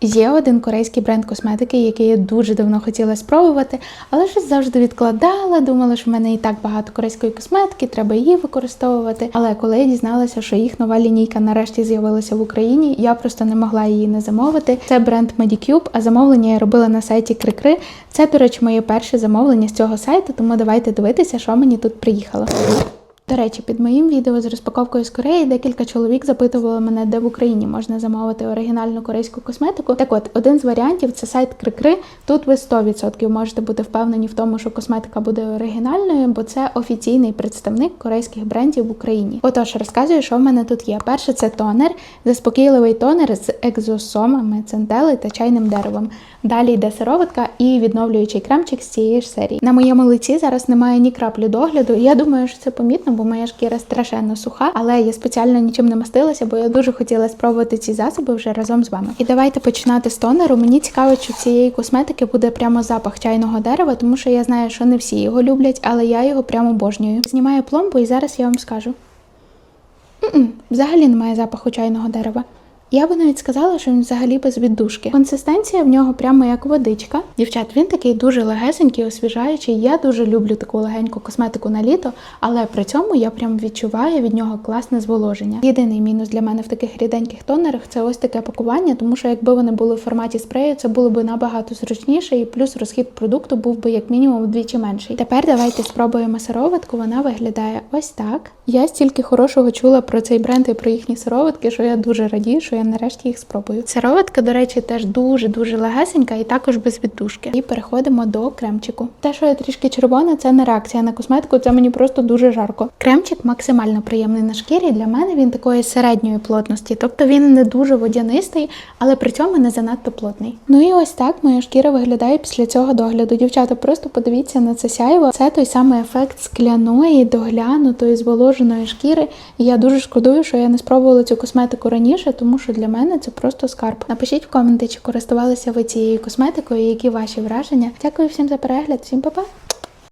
Є один корейський бренд косметики, який я дуже давно хотіла спробувати, але щось завжди відкладала. Думала, що в мене і так багато корейської косметики, треба її використовувати. Але коли я дізналася, що їх нова лінійка нарешті з'явилася в Україні, я просто не могла її не замовити. Це бренд Medicube, а замовлення я робила на сайті Крикри. Це, до речі, моє перше замовлення з цього сайту, тому давайте дивитися, що мені тут приїхало. До речі, під моїм відео з розпаковкою з Кореї декілька чоловік запитували мене, де в Україні можна замовити оригінальну корейську косметику. Так от, один з варіантів це сайт Крикри. Тут ви 100% можете бути впевнені в тому, що косметика буде оригінальною, бо це офіційний представник корейських брендів в Україні. Отож, розказую, що в мене тут є. Перше це тонер, заспокійливий тонер з екзосомами, центели та чайним деревом. Далі йде сироватка і відновлюючий кремчик з цієї ж серії. На моєму лиці зараз немає ні краплі догляду. Я думаю, що це помітно, бо моя шкіра страшенно суха, але я спеціально нічим не мастилася, бо я дуже хотіла спробувати ці засоби вже разом з вами. І давайте починати з тонеру. Мені цікаво, чи цієї косметики буде прямо запах чайного дерева, тому що я знаю, що не всі його люблять, але я його прямо обожнюю. Знімаю пломбу і зараз я вам скажу. Взагалі немає запаху чайного дерева. Я би навіть сказала, що він взагалі без віддушки. Консистенція в нього прямо як водичка. Дівчат, він такий дуже легесенький, освіжаючий. Я дуже люблю таку легеньку косметику на літо, але при цьому я прям відчуваю від нього класне зволоження. Єдиний мінус для мене в таких ріденьких тонерах це ось таке пакування, тому що якби вони були в форматі спрею, це було б набагато зручніше, і плюс розхід продукту був би як мінімум вдвічі менший. Тепер давайте спробуємо сироватку. Вона виглядає ось так. Я стільки хорошого чула про цей бренд і про їхні сироватки, що я дуже радію, що я нарешті їх спробую. Сироватка, до речі, теж дуже дуже легесенька і також без віддушки. І переходимо до кремчику. Те, що я трішки червона, це не реакція на косметику, це мені просто дуже жарко. Кремчик максимально приємний на шкірі. Для мене він такої середньої плотності, тобто він не дуже водянистий, але при цьому не занадто плотний. Ну і ось так моя шкіра виглядає після цього догляду. Дівчата, просто подивіться на це сяйво. Це той самий ефект скляної, доглянутої, зволоженої шкіри. І я дуже шкодую, що я не спробувала цю косметику раніше, тому що для мене це просто скарб. Напишіть в коменти, чи користувалися ви цією косметикою, і які ваші враження. Дякую всім за перегляд, всім па-па!